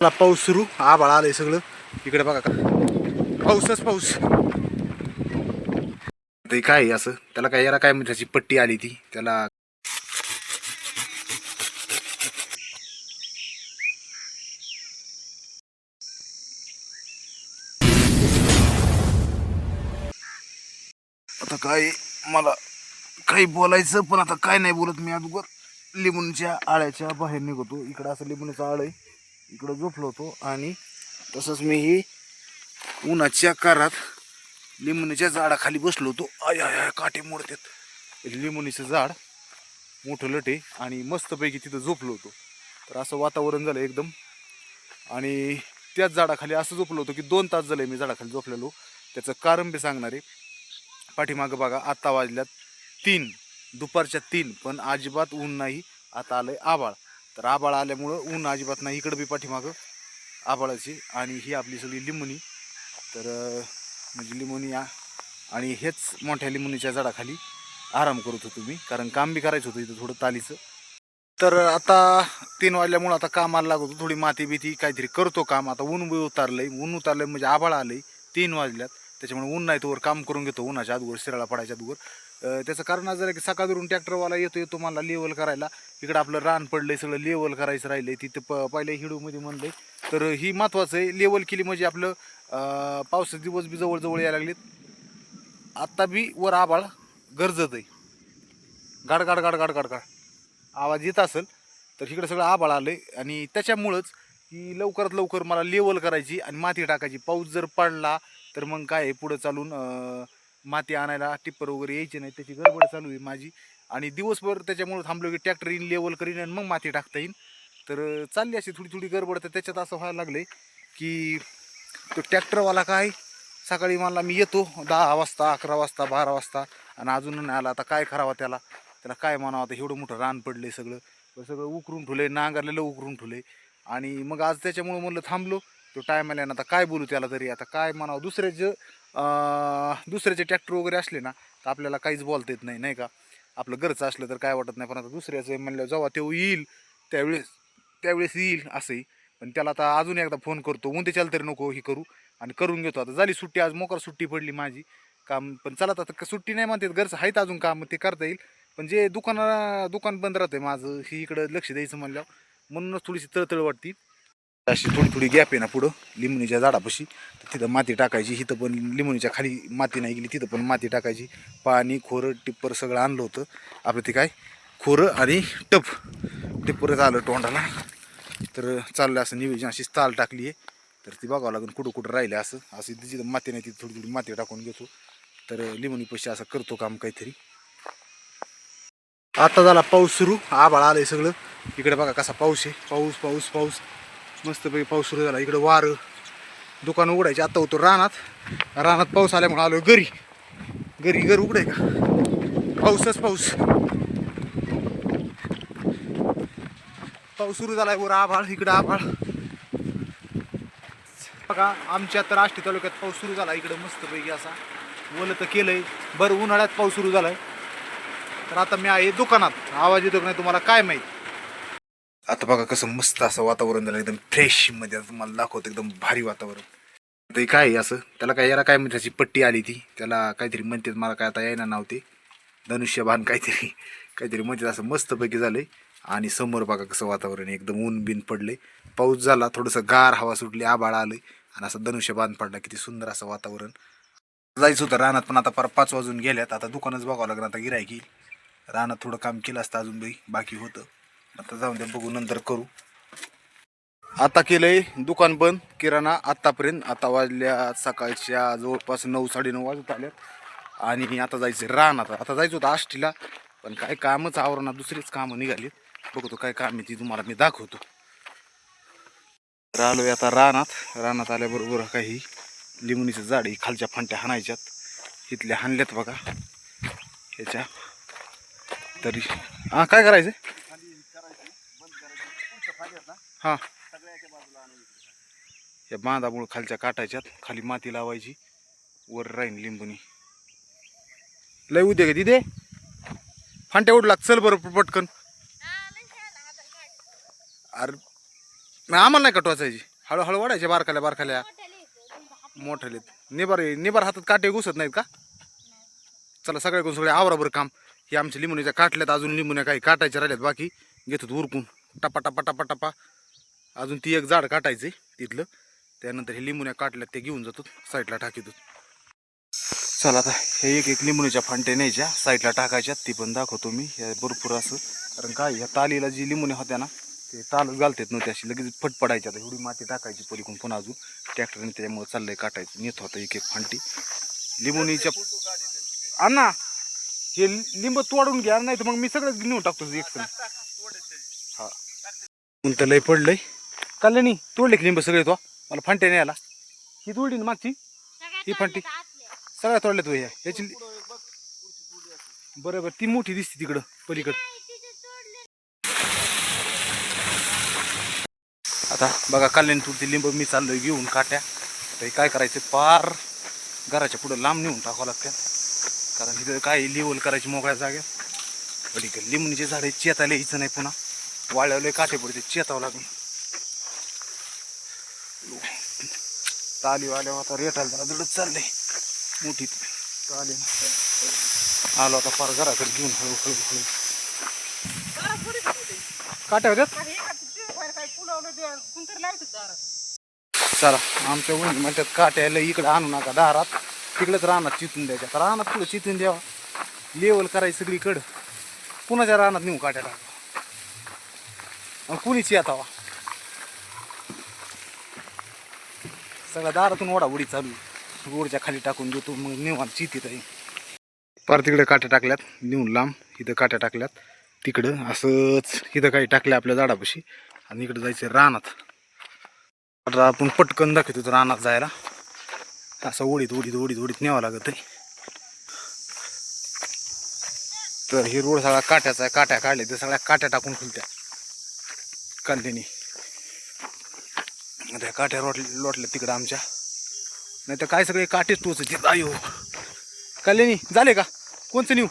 मला पाऊस सुरू. आभाळ आलंय सगळं. इकडे बघा का. पाऊसच पाऊस. ते काय आहे असं? त्याला काय याला काय म्हणजे त्याची पट्टी आली ती? त्याला आता काय मला काही बोलायचं पण आता काय नाही बोलत मी अगोदर. लिंबूच्या आळ्याच्या बाहेर निघतो. इकडं असं लिंबूचं आळ आहे. इकडं झोपलो होतो आणि तसंच मी ही उन्हाच्या कारात लिंबणीच्या झाडाखाली बसलो होतो. आय आय आय काटे मोडतात. लिंबणीचं झाड मोठं लटे आणि मस्तपैकी तिथं झोपलो होतो. तर असं वातावरण झालं एकदम. आणि त्याच झाडाखाली असं झोपलो होतो की दोन तास झाले मी झाडाखाली झोपलेलो. त्याचं कारण बी सांगणार आहे. पाठीमागं बघा आत्ता वाजल्यात तीन दुपारच्या तीन पण अजिबात ऊन नाही. आता आलं आहे आबाळ तर आबाळ आल्यामुळं ऊन अजिबात नाही इकडं बी पाठीमागं आबाळाची आणि ही आपली सगळी लिंबुनी. तर म्हणजे लिंबुनी आणि हेच मोठ्या लिंबुनीच्या झाडाखाली आराम करत होतो मी कारण काम बी करायचं होतं इथं थोडं तालीचं. तर आता तीन वाजल्यामुळं आता कामाला लागत होतो थोडी माती बिती काहीतरी करतो काम. आता ऊन बी उतारलंय ऊन उतारलंय म्हणजे आभाळ आलंय तीन वाजल्यात. त्याच्यामुळे ऊन नाही तोवर काम करून घेतो उन्हाच्या आधीवर शिराळा पडायच्या आधीवर त्याचं कारण असं आहे की सकाळवरून ट्रॅक्टरवाला येतो येतो मला लेवल करायला. इकडं आपलं रान पडलंय सगळं लेवल करायचं राहिलंय. तिथं प पहिल्या हिडूमध्ये म्हणलंय. तर ही महत्त्वाचं आहे. लेवल केली म्हणजे आपलं पावसाचे दिवस बी जवळजवळ यायला लागलेत. आत्ता बी वर आबाळ गरजत आहे. गाड गाड गाड गाड गाड गाड. आवाज येत असेल तर इकडं सगळं आबाळ आहे आणि त्याच्यामुळंच की लवकरात लवकर मला लेवल करायची आणि माती टाकायची. पाऊस जर पडला तर मग काय आहे, पुढं चालून माती आणायला टिप्पर वगैरे यायचे नाही त्याची गडबड चालू आहे माझी. आणि दिवसभर त्याच्यामुळे थांबलो की ट्रॅक्टर येईन लेवल करीन आणि मग माती टाकता येईन. तर चालली अशी थोडी थोडी गडबड तर त्याच्यात असं व्हायला लागले की तो ट्रॅक्टरवाला काय सकाळी मला मी येतो दहा वाजता अकरा वाजता बारा वाजता आणि अजून नाही आला. आता काय करावं त्याला? त्याला काय म्हणावं आता? एवढं मोठं रान पडले सगळं. सगळं उकरून ठुले नांगरलेलं उकरून ठुले आणि मग आज त्याच्यामुळं म्हणलं थांबलो. तो टाईम आल्यानं आता काय बोलू त्याला तरी? आता काय म्हणावं? दुसऱ्याचे दुसऱ्याचे ट्रॅक्टर वगैरे असले ना तर आपल्याला काहीच बोलता येत नाही नाही का? आपलं घरचं असलं तर काय वाटत नाही पण आता दुसऱ्याचं म्हणलं जेव्हा तो येईल त्यावेळेस त्यावेळेस येईल असंही. पण त्याला आता अजून एकदा फोन करतो उद्याच्याला तरी नको ही करू आणि करून घेतो. आता झाली सुट्टी आज मोकर सुट्टी पडली माझी. काम पण चला आता क- सुट्टी नाही म्हणतात घरचं आहेत अजून काम ते करता येईल. पण जे दुकाना दुकान बंद राहते माझं ही इकडं लक्ष द्यायचं म्हणल्यावर म्हणूनच थोडीशी तळतळ वाटती. अशी थोडी थोडी गॅप आहे ना पुढं लिंबणीच्या झाडापाशी. तर तिथं माती टाकायची इथं पण लिंबणीच्या खाली माती नाही गेली तिथं पण माती टाकायची. पाणी खोरं टिप्पर सगळं आणलं होतं. आपलं ते काय? खोरं आणि टप. टिप्परच आलं तोंडाला. तर चाललं असं नियोजन अशी ताल टाकली आहे. तर ती बघावं लागेल कुठं कुठं राहिलं असं. असं जिथं माती नाही तिथं थोडी थोडी माती टाकून घेतो. तर लिंबणीपाशी असं करतो काम काहीतरी. आता झाला पाऊस सुरू. आभाळ आलंय सगळं. इकडे बघा कसा पाऊस आहे. पाऊस पाऊस पाऊस. मस्तपैकी पाऊस सुरू झाला. इकडं वारं. दुकान उघडायचे. आता होतो रानात. रानात पाऊस आल्यामुळे आलो घरी. घरी घर उघडाय का? पाऊसच पाऊस. पाऊस सुरू झालाय वर आभाळ इकडं आभाळ. बघा आमच्या तर आष्टी तालुक्यात पाऊस सुरू झाला. इकडं मस्तपैकी असा ओलं तर केलंय. बरं उन्हाळ्यात पाऊस सुरू झालाय. तर आता मी आहे दुकानात. आवाज येतो नाही तुम्हाला? काय माहीत? आता बघा कसं मस्त असं वातावरण झालं एकदम फ्रेशमध्ये मला तुम्हाला दाखवतो एकदम भारी वातावरण. ते काय आहे असं? त्याला काय याला काय म्हणते त्याची पट्टी आली ती. त्याला काहीतरी म्हणतात मला काय आता यायला नाव ते. धनुष्यबाण काहीतरी काहीतरी म्हणतात असं मस्तपैकी झालंय. आणि समोर बघा कसं वातावरण एकदम ऊन बिन पडले पाऊस झाला थोडंसं गार हवा सुटली आबाळ आलं आणि असं धनुष्यबाण पडला किती सुंदर असं वातावरण. जायचं होतं रानात पण आता पर पाच वाजून गेल्यात. आता दुकानच बघावं लागणार आता गिरायकी रानात थोडं काम केलं असतं अजून बाई बाकी होतं. आता जाऊन द्या बघू नंतर करू. आता केलंय दुकान बंद किराणा आतापर्यंत आता वाजल्या सकाळच्या जवळपास नऊ साडेनऊ वाजत आल्यात. आणि आता जायचं रान आता. आता जायचं होतं आष्टीला पण काय कामच आवरणार दुसरीच कामं निघालीत. बघतो काय काम आहे ती तुम्हाला मी दाखवतो. तर आलोय आता रानात. रानात आल्याबरोबर काही लिंबणीचं झाड आहे खालच्या फांट्या हाणायच्यात. इथल्या हाणल्यात बघा. ह्याच्या. तरी. हां काय करायचं हां. या बांधामुळं खालच्या काटायच्यात खाली माती लावायची. वर राहीन लिंबुनी. लय उद्या का तिथे फांट्या उडला चल बरं पटकन. अरे नाही, आम्हाला नाही कटवाचायची हळूहळू वाढायचे बारकाल्या बारकाल्या मोठ्याले निबार निबार हातात काटे घुसत नाहीत का? चला सगळ्याकडून सगळे आवराबर काम. हे आमच्या लिंबुनीच्या काटल्यात अजून लिंबुण्या काही काटायच्या राहिल्यात बाकी. घेतात उरकून. टपा टपा टपा टपा. अजून ती एक झाड काटायचे तिथलं. त्यानंतर हे लिंबुण्या काटल्यात ते घेऊन जातो साईडला टाकीतो चला आता हे एक एक लिंबुनीच्या फांट्या न्यायच्या साईडला टाकायच्या ती पण दाखवतो मी. हे भरपूर असं. कारण काय या तालीला जी लिंबुण्या होत्या ना ते तालच घालतात नव्हते अशी लगेच फट पडायच्या आता एवढी माती टाकायची पलीकडून पुन्हा अजून. ट्रॅक्टरने त्याच्यामुळे चाललंय काटायचं. नेत होतं एक एक फांटी. लिंबुनीच्या अण्णा हे लिंब तोडून घ्या नाही तर मग मी सगळंच नेऊन टाकतो एक हा. तर लय पडलंय. कल्याणी तोडले की लिंब सगळे तो. मला फांट्या नाही आला. ही तोडली ना मागची? ही फांटी. सगळ्या तोडल्या तू याची बरं बरं ती मोठी दिसते तिकडं पलीकडं. आता बघा कल्याणी तुरती लिंब. मी चाललोय घेऊन काट्या. तर हे काय करायचं? पार घराच्या पुढं लांब नेऊन टाकावं लागतं. कारण इथं काय लेवल करायची मोकळ्या जागेत? पलीकडे लिंबणीचे झाडे चेतायला यायचं नाही पुन्हा. वाळवले काटे पडते चेतावं लागेल. ताली आल्या आता रेटायला जरा दडत चाललंय मोठी ताली आलो आता फार घराकडे घेऊन हळू हळू हळू काट्या होत्यात चला आमच्या वहिनी म्हणतात काट्याला इकडे आणू नका दारात. तिकडेच रानात चितून द्यायच्या. आता रानात पुढे चितून द्यावा? लेवल करायची सगळीकडं. पुण्याच्या रानात नेऊ काट्या टाका? मग कुणीच येतावा? सगळ्या दारातून ओढा उडी चालू. आहे. रोडच्या खाली टाकून देतो मग निवांत चितीत आहे. परत तिकडे काट्या टाकल्यात नेऊन लांब इथं काट्या टाकल्यात. तिकडं असंच इथं काही टाकलं आपल्या झाडापाशी. आणि इकडं जायचं रानात. आता आपण पटकन दाखवतो रानात जायला. असं ओढीत ओढीत ओढीत ओढीत न्यावं लागत आहे. तर हे रोड सगळा काट्याचा आहे काट्या काढल्या तर सगळ्या काट्या टाकून खुलत्या कांद्यानी त्या काठ्या रोट लोटल्या तिकडं आमच्या. नाही तर काय सगळे काटेच आई आयो. कल्याणी झाले का? कोणचं नेऊ?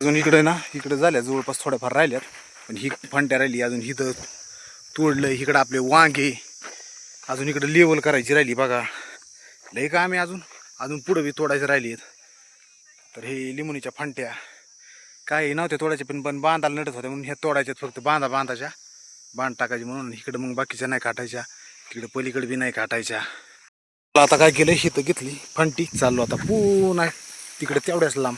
अजून इकडे ना इकडे झाल्या जवळपास थोड्याफार राहिल्यात. पण ही फंट्या राहिली अजून हिथं तोडलं इकडं आपले वांगे. अजून इकडं लेवल करायची राहिली बघा. लय का आम्ही अजून. अजून पुढं बी तोडायचं राहिली तर हे लिंबुनीच्या फांट्या. काही नव्हत्या तोडायचे पण पण बांधायला नटत होत्या म्हणून ह्या तोडायच्यात फक्त बांधा बांधाच्या बाण टाकायची म्हणून इकडं मग बाकीच्या नाही काटायच्या इकडं पलीकडे बी नाही काटायच्या. आता काय केलं ही घेतली फांटी चाललो आता पुन्हा तिकडे तेवढ्याच लांब.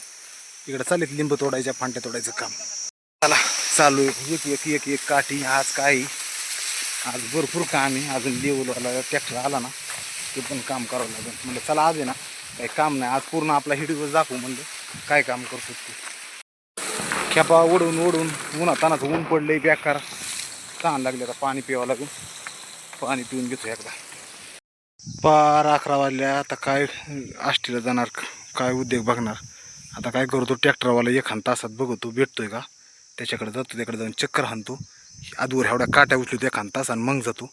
तिकडे चालेल लिंब तोडायच्या फांट्या तोडायचं काम. चला चालू आहे. एक एक एक एक काठी आज काही? आज भरपूर काम आहे अजून लेवलवाला ट्रॅक्टर आला ना ते पण काम करावं लागेल. म्हणलं चला आज आहे ना काही काम नाही. आज पूर्ण आपला हिडीवर दाखवू म्हणलं काय काम करतो ते? खेपा ओढून ओढून उन्हा तानाचं ऊन पडलंय बेकार. तहान लागले आता पाणी प्यावं लागेल. पाणी पिऊन घेतो एकदा. पार अकरा वाजल्या आता काय आष्टीला जाणार काय उद्योग बघणार? आता काय करतो ट्रॅक्टरवाला एखाद तासात बघतो भेटतोय का? त्याच्याकडे जातो त्याकडे जाऊन चक्कर हाणतो. आधीवर एवढ्या काट्या उचलतो एखाद तास आणि मग जातो.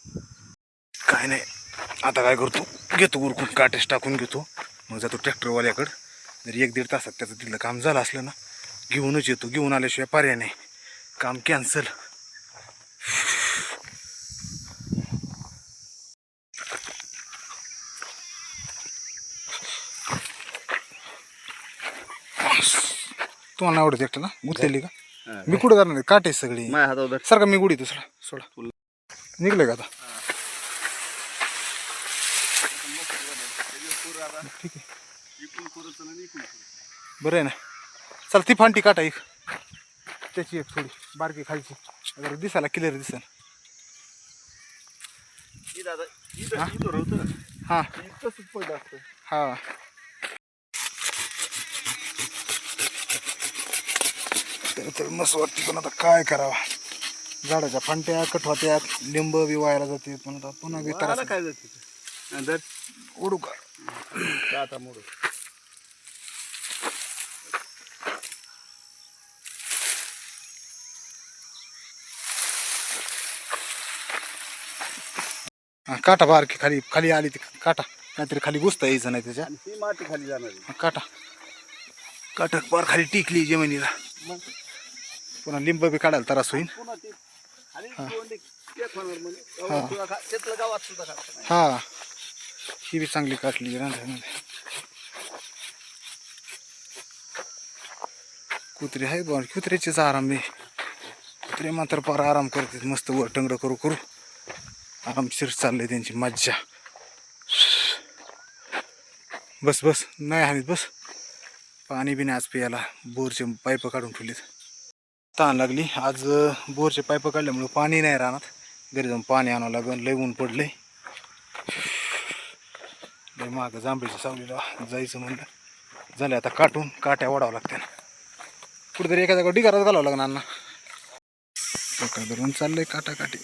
काय नाही आता काय करतो? घेतो उरकून काटेस टाकून घेतो. मग जातो ट्रॅक्टरवाल्याकडं. जर एक दीड तासात त्याचं तिथलं काम झालं असलं ना घेऊनच येतो. घेऊन आल्याशिवाय पर्याय नाही. काम कॅन्सल तुम्हाला नाही आवडत एकटं ना? गुंतलेली का? मी कुठं करणार काटे सगळी. माझ्या हातावर सर का मी गुढी दुसरा. सोडा. निघले का आता? ठीक आहे. बरं आहे ना. चल ती फांटी काटा एक. त्याची एक थोडी. बारकी खालची. जरा दिसायला क्लिअर दिसेल. हा? हा. हा तर मस्त वाटते पण आता काय करावा? झाडाच्या फांट्या कट होत्यात लिंब बी वायाला जाते पण आता पुन्हा काय जाते ओढू का? आता मोड. हा, काटा बारकी खाली खाली आली ती काटा. नाहीतरी खाली घुसता यायचं नाही त्याच्या. ती माती खाली जाणार आहे. हा, काटा. काटा बार खाली टिकली जमिनीला. मग? पुन्हा लिंब बी काढायला त्रास होईल पुन्हा ती. खाली तोंडी त्यात होणार म्हणे गावात सुद्धा खा- तिथलं गावात सुद्धा खात नाही. हा. ही बी चांगली काटली रांधामध्ये कुत्रे आहे बा कुत्र्याचेच आराम बी कुत्रे मात्र फार आराम करतात मस्त वर टंगडं करू करू. आरामशीर चाललंय त्यांची मज्जा. बस बस. नाही हवीत बस. पाणी बी नाही आज प्यायला बोरचे पाईप काढून ठेवलेत. ताण लागली. आज बोरचे पाईप काढल्यामुळे पाणी नाही राहणार. घरी जाऊन पाणी आणावं लागेल लय ऊन पडले लय मागं जांभळीच्या सावलीला जायचं म्हणलं. झालं आता काटून. काट्या ओढावं लागत्या कुठेतरी एखाद्या डिगारात घालावं लागणार ना सकाळ धरून चाललंय काटाकाटी.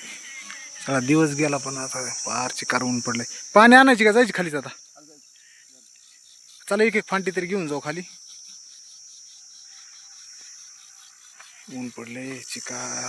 सगळा दिवस गेला पण आता फार चिकार ऊन पडलंय पाणी आणायची का? जायची खालीच आता. चला एक एक फांटी तरी घेऊन जाऊ खाली. ऊन पडले चिकार